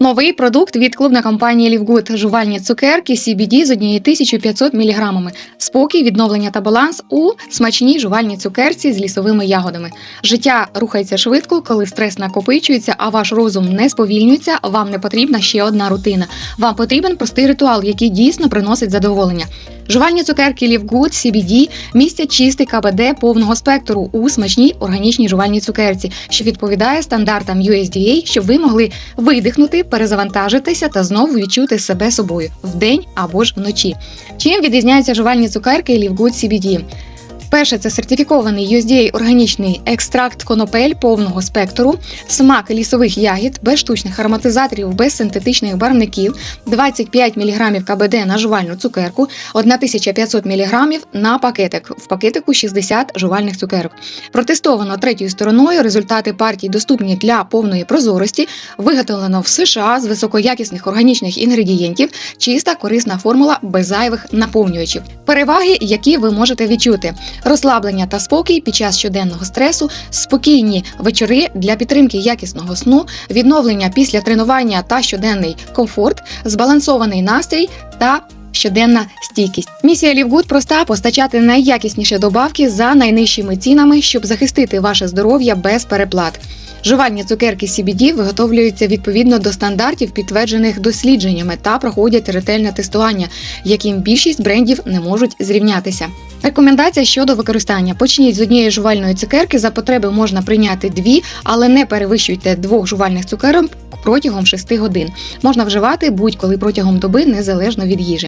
Новий продукт від клубної компанії Лівгуд жувальні цукерки CBD з 1500 мг. Спокій, відновлення та баланс у смачній жувальній цукерці з лісовими ягодами. Життя рухається швидко, коли стрес накопичується, а ваш розум не сповільнюється. Вам не потрібна ще одна рутина. Вам потрібен простий ритуал, який дійсно приносить задоволення. Жувальні цукерки Лівгуд CBD містять чистий КБД повного спектру у смачній органічній жувальній цукерці, що відповідає стандартам USDA, щоб ви могли видихнути, перезавантажитися та знову відчути себе собою вдень або ж вночі. Чим відрізняються жувальні цукерки Лівгуд CBD? Перше, це сертифікований USDA органічний екстракт конопель повного спектру, смак лісових ягід, без штучних ароматизаторів, без синтетичних барвників, 25 мг КБД на жувальну цукерку, 1500 мг на пакетик. В пакетику 60 жувальних цукерок. Протестовано третьою стороною. Результати партій доступні для повної прозорості. Виготовлено в США з високоякісних органічних інгредієнтів, чиста корисна формула без зайвих наповнювачів. Переваги, які ви можете відчути: розслаблення та спокій під час щоденного стресу, спокійні вечори для підтримки якісного сну, відновлення після тренування та щоденний комфорт, збалансований настрій та щоденна стійкість. Місія Лівгуд проста постачати найякісніші добавки за найнижчими цінами, щоб захистити ваше здоров'я без переплат. Жувальні цукерки CBD виготовлюються відповідно до стандартів, підтверджених дослідженнями, та проходять ретельне тестування, яким більшість брендів не можуть зрівнятися. Рекомендація щодо використання: почніть з однієї жувальної цукерки. За потреби можна прийняти дві, але не перевищуйте двох жувальних цукерок протягом 6 годин. Можна вживати будь-коли протягом доби незалежно від їжі.